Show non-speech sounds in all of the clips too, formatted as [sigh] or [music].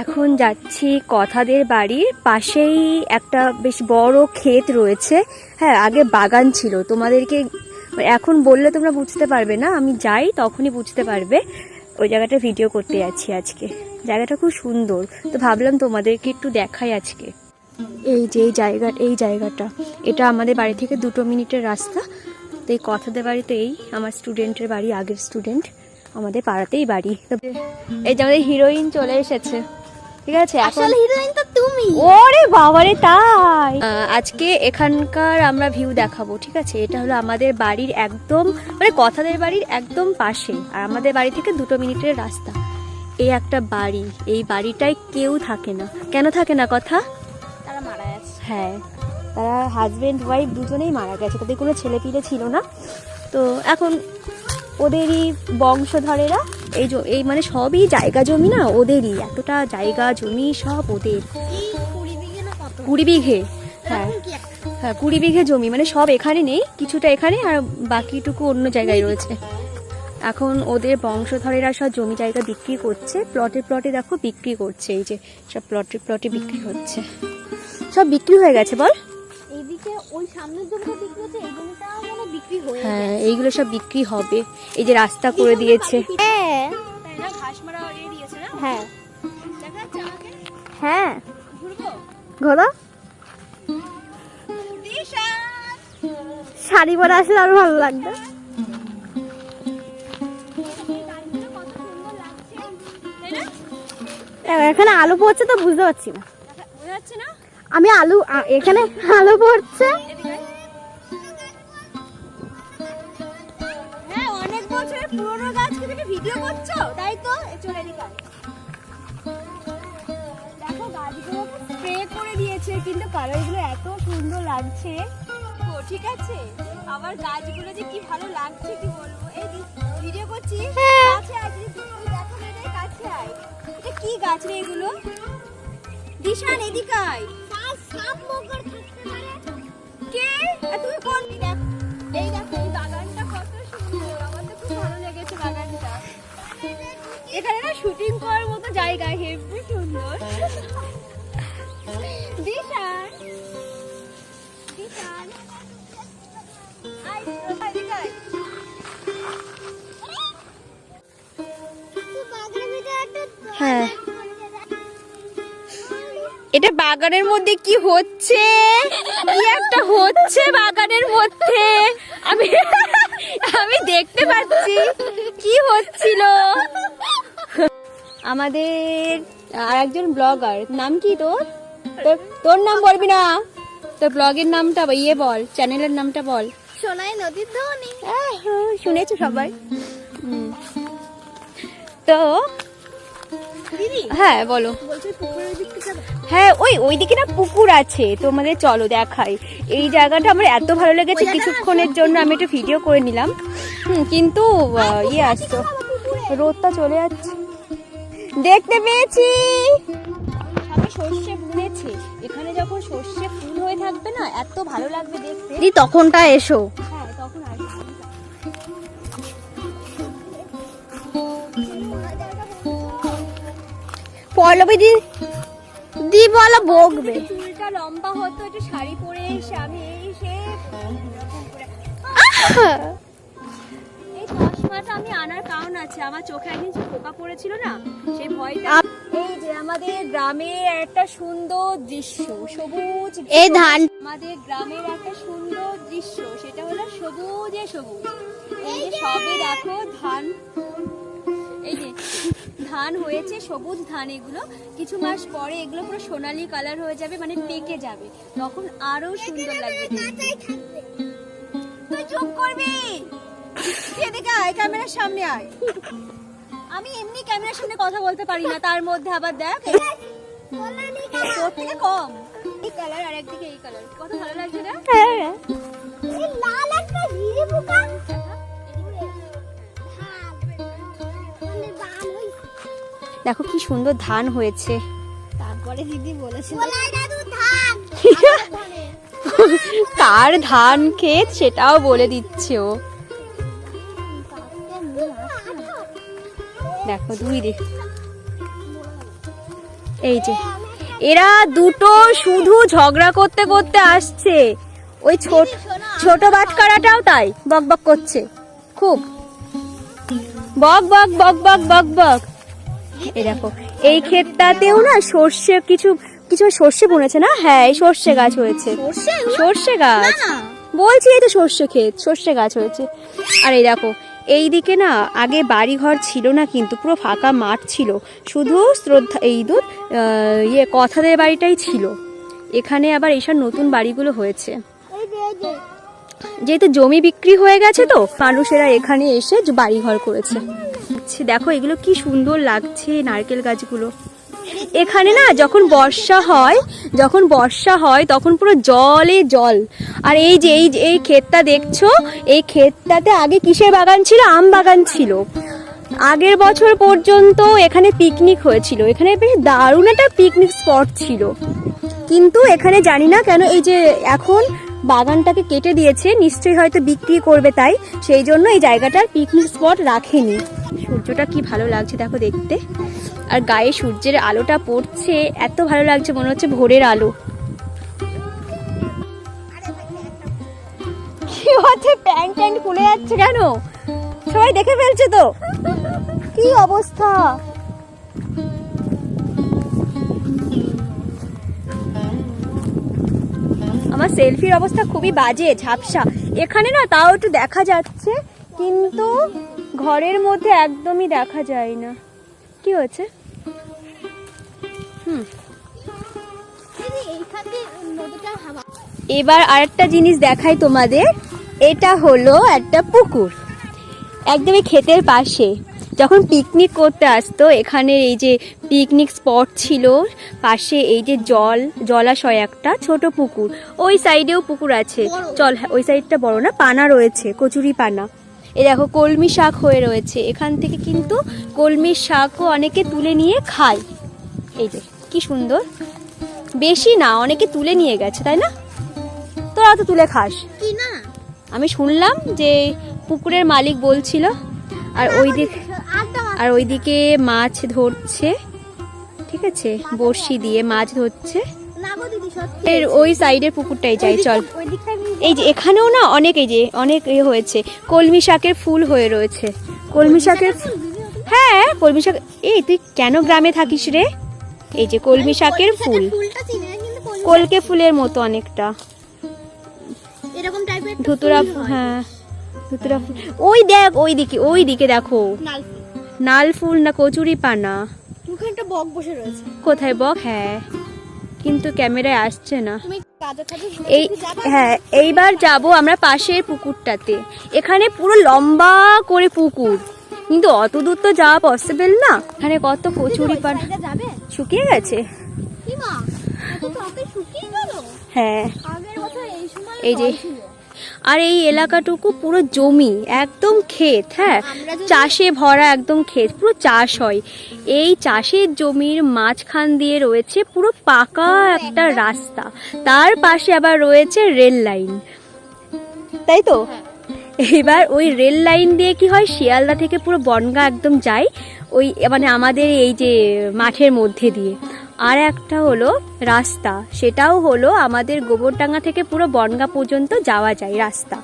এখন যাচ্ছি কথাদের বাড়ির পাশেই একটা বেশ বড় ক্ষেত রয়েছে। হ্যাঁ আগে বাগান ছিল। তোমাদেরকে এখন বললে তোমরা বুঝতে পারবে না, আমি যাই, তখনই বুঝতে পারবে। ওই জায়গাটা ভিডিও করতে যাচ্ছি আজকে। জায়গাটা খুব সুন্দর। তো ভাবলাম তোমাদেরকে একটু দেখাই আজকে। এই যে এই জায়গা এই জায়গাটা। এটা আমাদের বাড়ি থেকে দুটো মিনিটের রাস্তা। তো এই কথাদের বাড়িতে এই আমার স্টুডেন্টের বাড়ি আগের স্টুডেন্ট। আমাদের পাড়াতেই বাড়ি। এই যে আমাদের হিরোইন চলে এসেছে। ঠিক আছে আসল হিরোইন তো তুমি। ওরে বাবারে তাই। আজকে এখানকার আমরা ভিউ দেখাবো ঠিক আছে? এটা হলো আমাদের বাড়ির একদম মানে কথাদের বাড়ির একদম পাশে। আর আমাদের বাড়ি থেকে দুটো মিনিটের রাস্তা। এই একটা বাড়ি। এই বাড়িটায় কেউ থাকে না। কেন থাকে না কথা? হ্যাঁ তারা হাজব্যান্ড ওয়াইফ দুজনেই মারা গেছে। তাদের কোনো ছেলে পিলে ছিল না। তো এখন ওদেরই বংশধরেরা, এই এই মানে সবই জায়গা জমি না, ওদেরই। এতটা জায়গা, জমি সব ওদের। কুড়ি বিঘে। হ্যাঁ? হ্যাঁ কুড়ি বিঘে জমি। মানে সব এখানে নেই, কিছুটা এখানে, আর বাকিটুকু অন্য জায়গায় রয়েছে। এখন ওদের বংশধরেরা সব জমি জায়গা বিক্রি করছে। প্লটে প্লটে দেখো বিক্রি করছে, এই যে সব প্লটে প্লটে বিক্রি হচ্ছে। সব বিক্রি হয়ে গেছে বল। এইদিকে ওই সামনের জমিটা বিক্রি হচ্ছে এই জমিটা মানে বিক্রি হয়ে হ্যাঁ এইগুলো সব বিক্রি হবে। এই যে রাস্তা করে দিয়েছে। হ্যাঁ। ঘাস মারা দিয়েছে না? হ্যাঁ। দেখা যাচ্ছে আমাকে? হ্যাঁ। ঘোরো শাড়ি পরে আসলে আরও ভালো লাগবে। এখানে আলু পড়ছে তো বুঝতে পারছি না। বোঝা যাচ্ছে না? আমি আলু এখানে আলু পড়ছে। হ্যাঁ অনেক বছরের পুরনো গাছকে থেকে ভিডিও করছ? তাই তো? চলে এদিকে দেখো গাছগুলোকে স্প্রে করে দিয়েছে কিন্তু কালারগুলো এত সুন্দর লাগছে। ও ঠিক আছে। আমার গাছগুলো যে কি ভালো লাগছে কি বলব? এই ভিডিও করছি। কাছে আয় যদি দেখো কাছে আয়। এটা কি গাছ রে এগুলো? দিশান, এদিকে আয়। কে? আর তুমি কোন এই দেখো, এই বাগানটা কত সুন্দর। আমার তো খুব ভালো লেগেছে বাগানটা। এখানে না শুটিং করার মতো জায়গা হেভি সুন্দর। দিশান এটা বাগানের মধ্যে কি হচ্ছে? কি একটা হচ্ছে বাগানের মধ্যে। আমি আমি দেখতে পাচ্ছি। কি হচ্ছিল? আমাদের আর একজন ব্লগার। নাম কি তোর? তোর নাম বলবি না। তোর ব্লগের নামটা ইয়ে বল চ্যানেলের নামটা বল। সোনাই নদীর ধ্বনি। আহ, শুনেছো সবাই? হুম। তো হ্যাঁ বলো। হ্যাঁ ওই ওইদিকে না পুকুর আছে। তোমাদের চলো দেখাই। এই জায়গাটা আমার এত ভালো লেগেছে কিছুক্ষণের জন্য। আমি একটু ভিডিও করে নিলাম। কিন্তু ইয়ে আসতো রোদটা চলে যাচ্ছে। দেখতে পেয়েছি। সবে সর্ষে বুনেছে। এখানে যখন সর্ষে ফুল হয়ে থাকবে না এত ভালো লাগবে দেখতে। তখনটা এসো। পল্লবী দি দি বলো বকবে। চুলটা লম্বা হতো একটু শাড়ি পরে এসে আমি এই সে এই চশমাটা আমি আনার কারণ আছে। আমার চোখে একদিন যে পোকা পড়েছিল না সেই ভয়টা এই যে আমাদের গ্রামের একটা সুন্দর দৃশ্য সবুজ এই ধান আমাদের গ্রামের একটা সুন্দর দৃশ্য সেটা হলো সবুজে সবুজ। এই যে সবে দেখো ধান ধান হয়েছে সবুজ ধান এগুলো। কিছু মাস পরে এগুলো পুরো সোনালি কালার হয়ে যাবে মানে পেকে যাবে। তখন আরও সুন্দর লাগবে। তুই চুপ করবি! এদিকে আয় ক্যামেরার সামনে আয়। আমি এমনি ক্যামেরার সামনে কথা বলতে পারি না তার মধ্যে আবার দেখ। তোর থেকে কম। এই কালার আর একদিকে এই কালার কত ভালো লাগছে না লাল একটা ঝিরি পোকা দেখো কি সুন্দর ধান হয়েছে। তারপরে দিদি বলেছিল [laughs] কার ধান ক্ষেত সেটাও বলে দিচ্ছে ও। দেখো দুই দিক এই যে এরা দুটো শুধু ঝগড়া করতে করতে আসছে। ওই ছোট ছোট বাটকারাটাও তাই বক বক করছে। খুব। বক বক বক বক বক বক। এই দেখো এই ক্ষেতটাতেও না সর্ষে কিছু কিছু সর্ষে বুনেছে না? হ্যাঁ এই সর্ষে গাছ হয়েছে। সর্ষে? গাছ। বলছি এই তো সর্ষে ক্ষেত সর্ষে গাছ হয়েছে। আর এই দেখো এই দিকে না আগে বাড়ি ঘর ছিল না কিন্তু পুরো ফাঁকা মাঠ ছিল। শুধু শ্রদ্ধা এই দুধ ইয়ে কথাদের বাড়িটাই ছিল। এখানে আবার এইসব নতুন বাড়িগুলো হয়েছে। যেহেতু জমি বিক্রি হয়ে গেছে তো মানুষেরা এখানে এসে বাড়িঘর করেছে। আচ্ছা, দেখো এগুলো কি সুন্দর লাগছে নারকেল গাছগুলো। এখানে না যখন বর্ষা হয় যখন বর্ষা হয় তখন পুরো জলে জল। আর এই যে এই এই ক্ষেতটা দেখছ? এই ক্ষেতটাতে আগে কিসের বাগান ছিল? আম বাগান ছিল। আগের বছর পর্যন্ত এখানে পিকনিক হয়েছিল। এখানে বেশ দারুণ একটা পিকনিক স্পট ছিল। কিন্তু এখানে জানি না কেন এই যে এখন বাগানটাকে কেটে দিয়েছে, নিশ্চয়ই হয়তো বিক্রি করবে তাই। সেই জন্য এই জায়গাটার পিকনিক স্পট রাখেনি। সূর্যটা কি ভালো লাগছে দেখো দেখতে। আর গায়ে সূর্যের আলোটা পড়ছে, এত ভালো লাগছে মনে হচ্ছে ভোরের আলো। কি হচ্ছে, প্যান্ট ট্যান্ট যাচ্ছে কেন? সবাই দেখে ফেলছে তো। কি অবস্থা? আমার সেলফির অবস্থা খুবই বাজে, ঝাপসা। এখানে না তাও একটু দেখা যাচ্ছে, কিন্তু ঘরের মধ্যে একদমই দেখা যায় না। কি হয়েছে? হুম। এবার আরেকটা জিনিস দেখাই তোমাদের। এটা হলো একটা পুকুর, একদমই ক্ষেতের পাশে। যখন পিকনিক করতে আসতো এখানে এই যে পিকনিক স্পট ছিল পাশে এই যে জল জলাশয় একটা ছোট পুকুর। ওই সাইডেও পুকুর আছে। চল হ্যাঁ, ওই সাইডটা বড় না পানা রয়েছে কচুরি পানা। এই দেখো কলমি শাক হয়ে রয়েছে। এখান থেকে কিন্তু কলমি শাকও অনেকে তুলে নিয়ে খায়। এই যে কি সুন্দর। বেশি না অনেকে তুলে নিয়ে গেছে তাই না? তোরা তো তুলে খাস। আমি শুনলাম যে পুকুরের মালিক বলছিল আর ওই দিক আর ওইদিকে মাছ ধরছে। ঠিক আছে? বড়শি দিয়ে মাছ ধরছে। এর ওই সাইডের পুকুরটাই যাই চল। এই যে এখানেও না অনেক এই যে অনেক এ হয়েছে। কলমি শাকের ফুল হয়ে রয়েছে। কলমি শাকের হ্যাঁ কলমি শাক এই তুই কেন গ্রামে থাকিস রে? এই যে কলমি শাকের ফুল। কলকে ফুলের মতো অনেকটা। এরকম টাইপের ধুতুরা হয়। ধুতুরা ফুল ওই দেখ ওই দিকে ওই দিকে দেখো। নাল ফুল না কচুরি পানা? ওখানে বক বসে রয়েছে। কোথায় বক? হ্যাঁ। কিন্তু ক্যামেরায় আসছে না। এই হ্যাঁ এইবার যাব আমরা পাশের পুকুরটাতে। এখানে পুরো লম্বা করে পুকুর। কিন্তু অত দূর তো যাওয়া পসিবল না। এখানে কত কচুরি পানা? শুকিয়ে গেছে। হ্যাঁ। এই যে। আর এই এলাকাটুকু পুরো জমি একদম ক্ষেত হ্যাঁ? চাষে ভরা একদম ক্ষেত পুরো চাষ হয়। এই চাষের জমির মাঝখান দিয়ে রয়েছে পুরো পাকা একটা রাস্তা। তার পাশে আবার রয়েছে রেল লাইন। তাই তো? এবার ওই রেল লাইন দিয়ে কি হয়? শিয়ালদা থেকে পুরো বনগা একদম যায়। ওই মানে আমাদের এই যে মাঠের মধ্যে দিয়ে। আর একটা হলো রাস্তা। সেটাও হলো আমাদের গোবরডাঙ্গা থেকে পুরো বনগা পর্যন্ত যাওয়া যায় রাস্তা।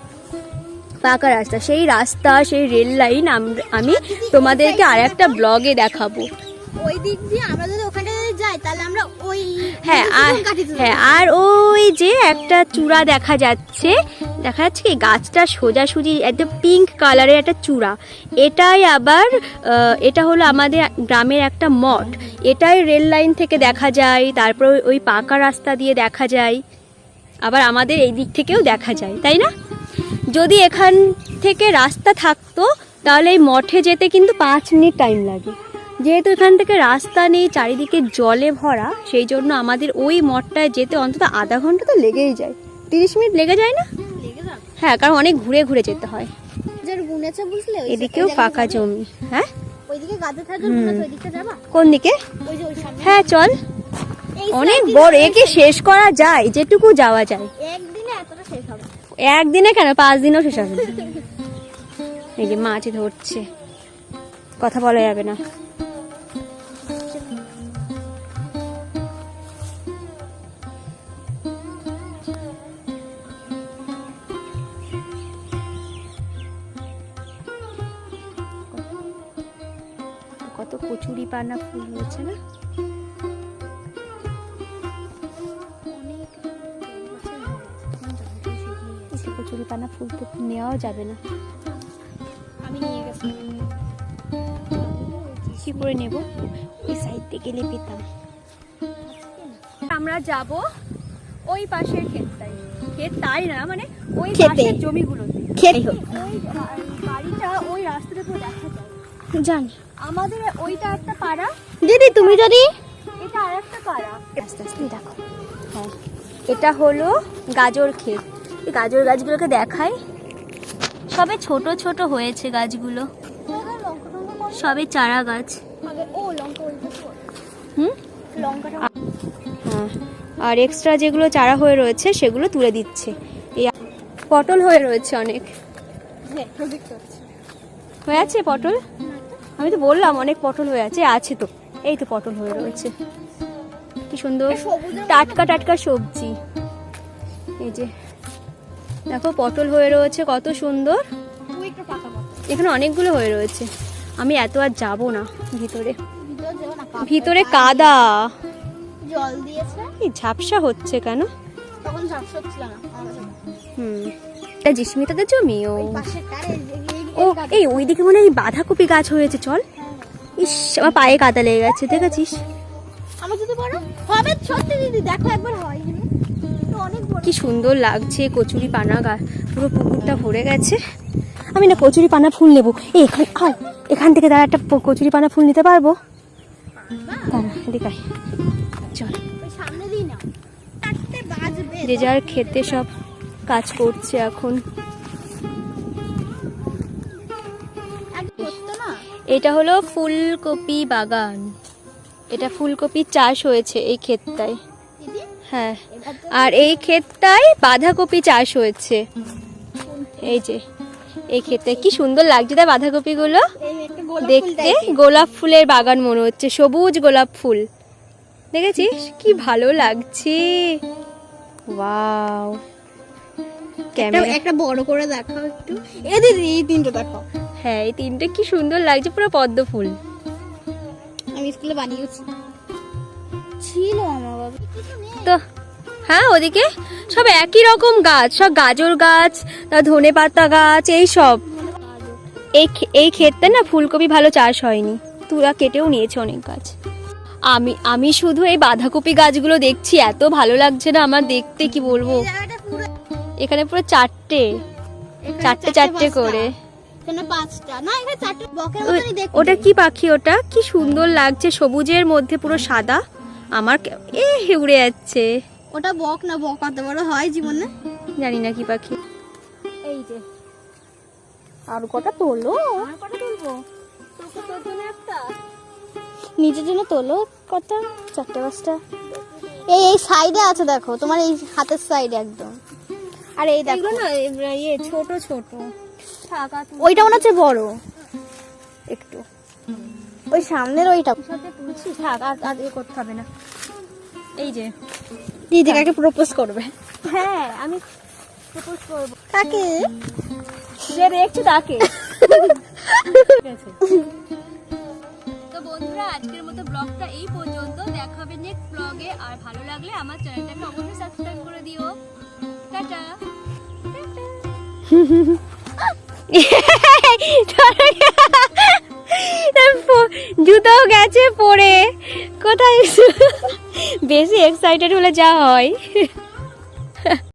পাকা রাস্তা। সেই রাস্তা, সেই রেল লাইন আমি তোমাদেরকে আর একটা ব্লগে দেখাবো। ওই দিক দিয়ে আমরা যদি তাহলে আমরা ওই হ্যাঁ আর। হ্যাঁ আর ওই যে একটা চূড়া দেখা যাচ্ছে দেখা যাচ্ছে কি? গাছটা সোজাসুজি একদম পিঙ্ক কালারের একটা চূড়া। এটাই আবার এটা হলো আমাদের গ্রামের একটা মঠ। এটাই রেল লাইন থেকে দেখা যায় তারপর ওই- ওই পাকা রাস্তা দিয়ে দেখা যায়। আবার আমাদের এই দিক থেকেও দেখা যায় তাই না? যদি এখান থেকে রাস্তা থাকতো তাহলে এই মঠে যেতে কিন্তু পাঁচ মিনিট টাইম লাগে। যেহেতু এখান থেকে রাস্তা নেই চারিদিকে জলে ভরা সেই জন্য আমাদের ওই মঠটায় যেতে অন্তত আধা ঘণ্টা তো লেগেই যায়। তিরিশ মিনিট লেগে যায় না? হ্যাঁ কারণ অনেক ঘুরে ঘুরে যেতে হয়। বুঝলে এদিকেও ফাঁকা জমি। হ্যাঁ? কোন দিকে? হ্যাঁ চল। অনেক বড় একে শেষ করা যায় যেটুকু যাওয়া যায়। একদিনে কেন? পাঁচ দিনও শেষ হবে এই যে মাছ ধরছে। কথা বলা যাবে না। কচুরি পানা ফুল হয়েছে না? কচুরি পানা ফুল তো নেওয়াও যাবে না। আমি নিয়ে গেছি। কি করে নেব? ওই সাইড থেকে গেলে পেতাম। আমরা যাব ওই পাশের ক্ষেতটাই ক্ষেত তাই না? মানে ওই পাশের জমিগুলোতে। খেতে ওই বাড়িটা ওই রাস্তাটা পুরো দেখা যায়। জানি। আমাদের ওইটা একটা পাড়া। দিদি তুমি যদি এটা আর একটা পাড়া। আস্তে আস্তে দেখো। হ্যাঁ এটা হলো গাজর ক্ষেত। এই গাজর গাছগুলোকে দেখাই। সবে ছোট ছোট হয়েছে গাছগুলো। সবে চারা গাছ। হুম? হ্যাঁ আর এক্সট্রা যেগুলো চারা হয়ে রয়েছে সেগুলো তুলে দিচ্ছে। এই পটল হয়ে রয়েছে অনেক। হ্যাঁ হয়ে আছে পটল? আমি তো বললাম অনেক পটল হয়ে আছে আছে তো। এই তো পটল হয়ে রয়েছে। কি সুন্দর। টাটকা টাটকা সবজি। এই যে দেখো পটল হয়ে রয়েছে কত সুন্দর। এখানে অনেকগুলো হয়ে রয়েছে। আমি এত আর যাব না ভিতরে। ভিতরে কাদা। জল দিয়েছে এই ঝাপসা হচ্ছে কেন? তখন ঝাপসা হচ্ছিল না। হুম। এটা জিস্মিতাদের জমি ও ও এই ওইদিকে মনে হয় বাঁধাকপি গাছ হয়েছে চল। ইস আমার পায়ে কাদা লেগে গেছে দেখেছিস? আমার যদি বড় হবে সত্যি দিদি দেখো একবার হয় অনেক বড়। কি সুন্দর লাগছে কচুরি পানা গাছ পুরো পুকুরটা ভরে গেছে। আমি না কচুরি পানা ফুল নেব। এখান আয় এখান থেকে দাঁড়া একটা কচুরি পানা ফুল নিতে পারব? দাঁড়া এদিকে চল। যে যার খেতে সব কাজ করছে এখন। এটা হলো ফুলকপি বাগান। এটা ফুলকপির চাষ হয়েছে এই ক্ষেতটায়। হ্যাঁ আর এই ক্ষেতটায় বাঁধাকপি চাষ হয়েছে। এই যে এই ক্ষেতে কি সুন্দর লাগছে তাই বাঁধাকপিগুলো। দেখতে গোলাপ ফুলের বাগান মনে হচ্ছে সবুজ গোলাপ ফুল। দেখেছিস? কি ভালো লাগছে। ওয়াও। একটা বড় করে দেখাও একটু। এ দিদি এই তিনটে দেখাও। হ্যাঁ এই তিনটে কি সুন্দর লাগছে পুরো পদ্ম ফুল। আমি স্কুলে বানিয়েছি। ছিল আমার বাবা। তো হ্যাঁ ওদিকে সব একই রকম গাছ সব গাজর গাছ তার ধনে পাতা গাছ এই সব। এই এই ক্ষেতটা না ফুলকপি ভালো চাষ হয়নি। তুলা কেটেও নিয়েছে অনেক গাছ। আমি আমি শুধু এই বাঁধাকপি গাছগুলো দেখছি এত ভালো লাগছে না আমার দেখতে কি বলব? এখানে পুরো চারটে চারটে চারটে করে। এখানে পাঁচটা। না এখানে চারটে বকের মতনই দেখতে। ওটা কি পাখি ওটা? কি সুন্দর লাগছে সবুজের মধ্যে পুরো সাদা। আমার এ উড়ে যাচ্ছে। ওটা বক না বক কত বড় হয় জীবনে। জানি না কি পাখি। এই যে। আর কটা তোলো? আর কটা তুলবো? তোকে তোর জন্য একটা। নিজের জন্য তোলো কত চারটে পাঁচটা। এই এই সাইডে আছে দেখো তোমার এই হাতের সাইডে একদম। আর এই দেখো। না ইয়ে ছোট ছোট। ওইটা মনে হচ্ছে বড়। একটু। ওই সামনের ওইটা। থাক আর আর করতে হবে না। এই যে। দিদি কাকে প্রপোজ করবে। হ্যাঁ আমি প্রপোজ করব। কাকে? যে দেখছি তাকে। [laughs] তো বন্ধুরা আজকের মতো ব্লগটা এই পর্যন্ত। দেখা হবে নেক্সট ব্লগে আর ভালো লাগলে আমার চ্যানেলটাকে অবশ্যই সাবস্ক্রাইব করে দিও। টাটা। [laughs] [laughs] জুতো গেছে পরে। কোথায়? বেশি এক্সাইটেড হলে যা হয়।